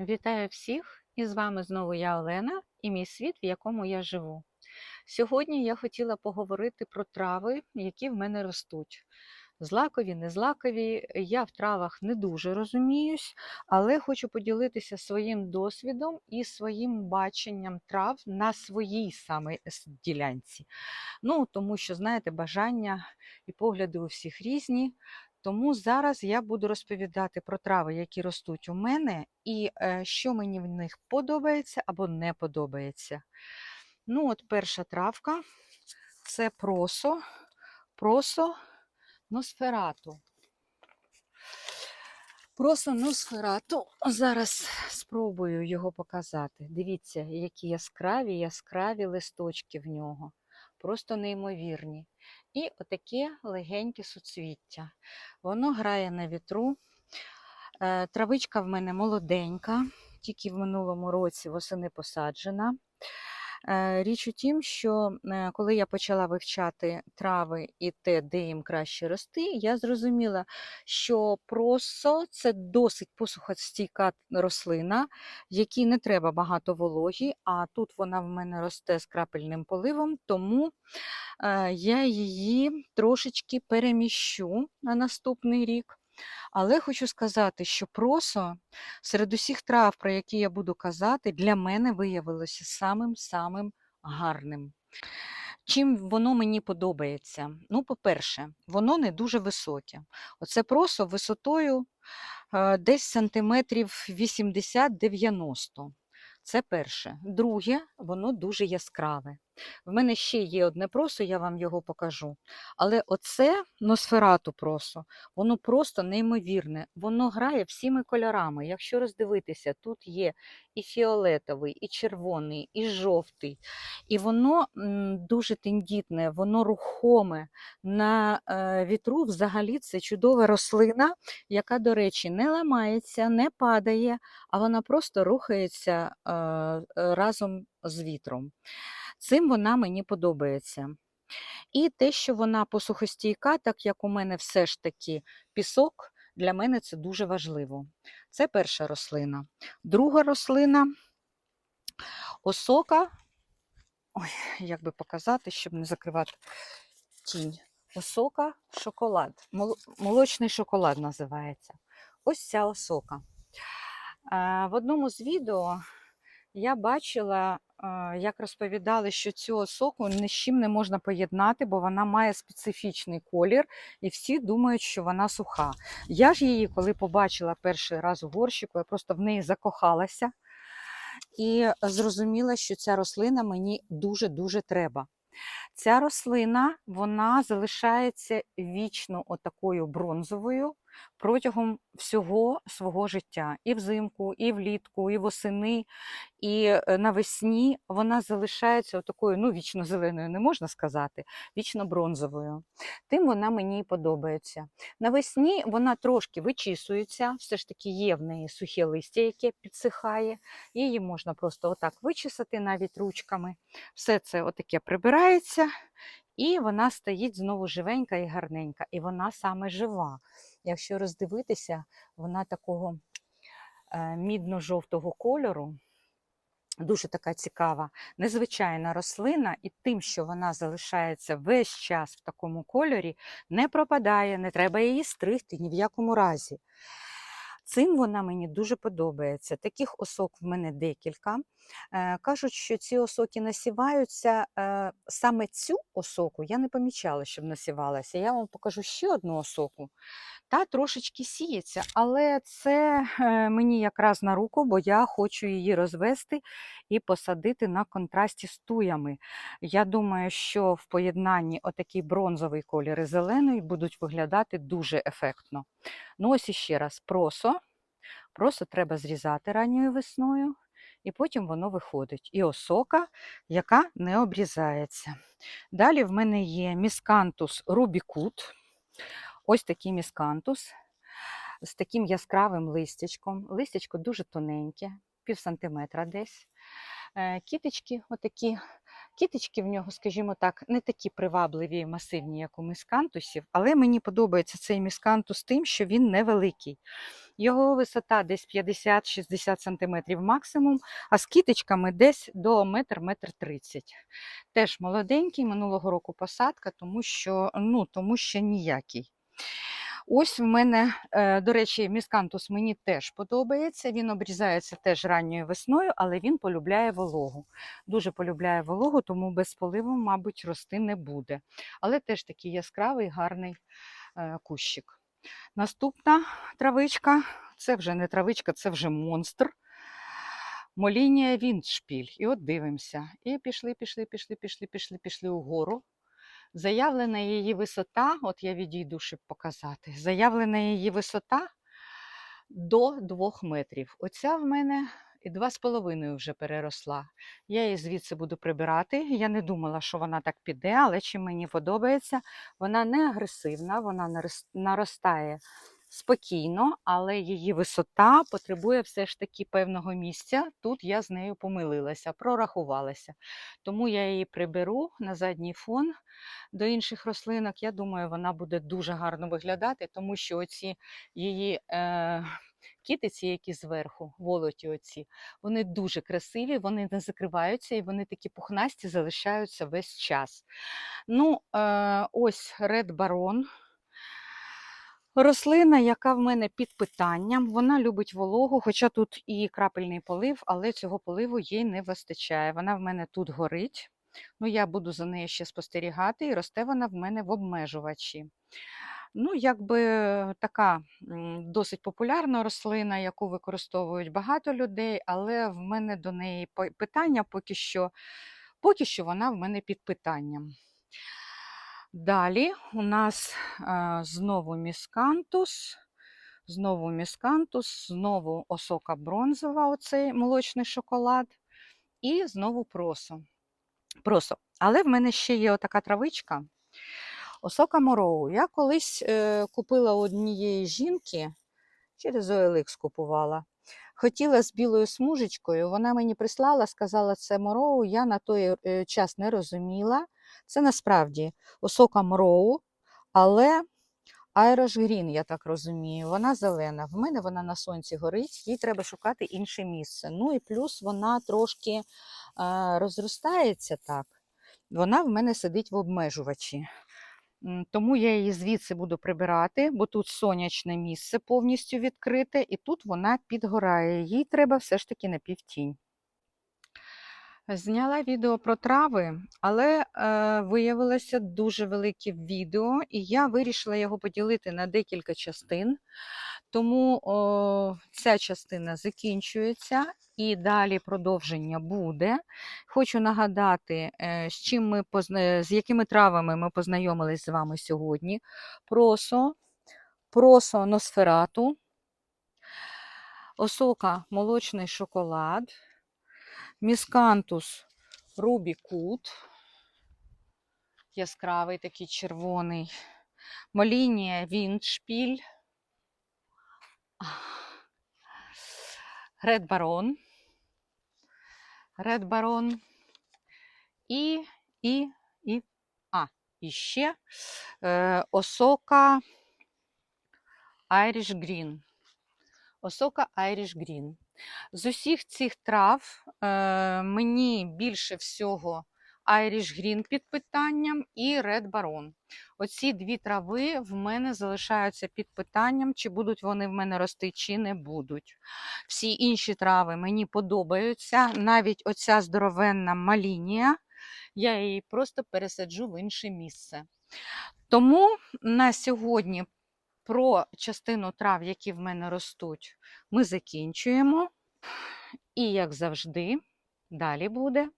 Вітаю всіх! І з вами знову я Олена і мій світ, в якому я живу. Сьогодні я хотіла поговорити про трави, які в мене ростуть. Злакові, незлакові. Я в травах не дуже розуміюсь, але хочу поділитися своїм досвідом і своїм баченням трав на своїй саме ділянці. Ну, тому що, знаєте, бажання і погляди у всіх різні. Тому зараз я буду розповідати про трави, які ростуть у мене, і е, що мені в них подобається або не подобається. Ну, от перша травка це просо, просо носферату. Просо носферату. Зараз спробую його показати. Дивіться, які яскраві, яскраві листочки в нього. Просто неймовірні. І отаке легеньке суцвіття. Воно грає на вітру. Е, Травичка в мене молоденька, тільки в минулому році восени посаджена. Е, Річ у тім, що е, коли я почала вивчати трави і те, де їм краще рости, я зрозуміла, що просо це досить посухостійка рослина, якій не треба багато вологі, а тут вона в мене росте з крапельним поливом, тому е, я її трошечки переміщу на наступний рік. Але хочу сказати, що просо серед усіх трав, про які я буду казати, для мене виявилося самим-самим гарним. Чим воно мені подобається? Ну, по-перше, воно не дуже високе. Оце просо висотою е, десь сантиметрів 80-90. Це перше. Друге, воно дуже яскраве. В мене ще є одне просо, я вам його покажу. Але оце носферату просо, воно просто неймовірне. Воно грає всіми кольорами. Якщо роздивитися, тут є і фіолетовий, і червоний, і жовтий. І воно дуже тендітне, воно рухоме. На е, вітру взагалі це чудова рослина, яка, до речі, не ламається, не падає, а вона просто рухається е, разом з вітром. Цим вона мені подобається. І те, що вона посухостійка, так як у мене все ж таки пісок, для мене це дуже важливо. Це перша рослина. Друга рослина осока. Ой, як би показати, щоб не закривати тінь. Осока шоколад. Молочний шоколад називається. Ось ця осока. В одному з відео я бачила, як розповідали, що цю осоку ні з чим не можна поєднати, бо вона має специфічний колір, і всі думають, що вона суха. Я ж її, коли побачила перший раз у горщику, я просто в неї закохалася і зрозуміла, що ця рослина мені дуже-дуже треба. Ця рослина вона залишається вічно отакою бронзовою протягом всього свого життя. І взимку, і влітку, і восени, і е, навесні вона залишається такою, ну, вічно зеленою не можна сказати, вічно бронзовою. Тим вона мені подобається. Навесні вона трошки вичісується, все ж таки є в неї сухе листя, яке підсихає. Її можна просто отак вичесати навіть ручками. Все це отаке прибирається, і вона стоїть знову живенька і гарненька. І вона саме жива. Якщо роздивитися, вона такого е, мідно-жовтого кольору. Дуже така цікава, незвичайна рослина, і тим, що вона залишається весь час в такому кольорі, не пропадає, не треба її стригти ні в якому разі. Цим вона мені дуже подобається. Таких осок в мене декілька. Е, Кажуть, що ці осоки насіваються. е, Саме цю осоку я не помічала, щоб насівалася. Я вам покажу ще одну осоку. Та трошечки сіється, але це е, мені якраз на руку, бо я хочу її розвести і посадити на контрасті з туями. Я думаю, що в поєднанні отакий бронзовий колір і зелений будуть виглядати дуже ефектно. Ну ось іще раз, просо. Просо треба зрізати ранньою весною, і потім воно виходить. І осока, яка не обрізається. Далі в мене є міскантус рубікут. Ось такий міскантус з таким яскравим листячком. Листячко дуже тоненьке, пів сантиметра десь. Е, Кіточки, отакі Кіточки в нього, скажімо так, не такі привабливі і масивні, як у міскантусів, але мені подобається цей міскантус тим, що він невеликий. Його висота десь 50-60 см максимум, а з кіточками десь до 1-1,30 м. Теж молоденький, минулого року посадка, тому що, ну, тому що ніякий. Ось в мене, е, до речі, міскантус мені теж подобається. Він обрізається теж ранньою весною, але він полюбляє вологу. Дуже полюбляє вологу, тому без поливу, мабуть, рости не буде. Але теж такий яскравий, гарний е, кущик. Наступна травичка це вже не травичка, це вже монстр. Молінія Віндшпіль. І от дивимося. І пішли, пішли, пішли, пішли, пішли, пішли угору. Заявлена її висота, от я відійду, щоб показати. Заявлена її висота до 2 метрів. Оця в мене і 2,5 вже переросла. Я її звідси буду прибирати. Я не думала, що вона так піде, але чим мені подобається, вона не агресивна, вона наростає спокійно, але її висота потребує все ж таки певного місця. Тут я з нею помилилася, прорахувалася. Тому я її приберу на задній фон до інших рослинок. Я думаю, вона буде дуже гарно виглядати, тому що оці її е, кітиці, які зверху, волоті оці, вони дуже красиві, вони не закриваються і вони такі пухнасті залишаються весь час. Ну, е, ось Red Baron. Рослина, яка в мене під питанням, вона любить вологу, хоча тут і крапельний полив, але цього поливу їй не вистачає. Вона в мене тут горить. Ну, я буду за нею ще спостерігати, і росте вона в мене в обмежувачі. Ну, якби така досить популярна рослина, яку використовують багато людей, але в мене до неї питання поки що, поки що вона в мене під питанням. Далі у нас знову міскантус, знову міскантус, знову осока бронзова, оцей молочний шоколад, і знову просо. просо. Але в мене ще є отака травичка. Осока мороу. Я колись е, купила однієї жінки, через OLX купувала. Хотіла з білою смужечкою, вона мені прислала, сказала, це мороу. Я на той е, час не розуміла. Це насправді осока мроу, але Irish Green, я так розумію, вона зелена. В мене вона на сонці горить, їй треба шукати інше місце. Ну і плюс вона трошки е, розростається так. Вона в мене сидить в обмежувачі. Тому я її звідси буду прибирати, бо тут сонячне місце повністю відкрите, і тут вона підгорає. Їй треба все ж таки на півтінь. Зняла відео про трави, але е, виявилося дуже велике відео, і я вирішила його поділити на декілька частин. Тому о, ця частина закінчується і далі продовження буде. Хочу нагадати, е, з, чим ми позна... з якими травами ми познайомились з вами сьогодні. Просо, просо носферату, осока молочний шоколад. Міскантус. Рубікут, яскравий такий червоний, Молінія Віндшпіль, Ред Барон, Ред Барон. І, і, і, а, і ще е, Осока Irish Green. Осока Irish Green. З усіх цих трав е, мені більше всього Irish Green під питанням і Red Baron. Оці дві трави в мене залишаються під питанням, чи будуть вони в мене рости, чи не будуть. Всі інші трави мені подобаються. Навіть оця здоровенна малінія, я її просто пересаджу в інше місце. Тому на сьогодні про частину трав, які в мене ростуть, ми закінчуємо. І, як завжди, далі буде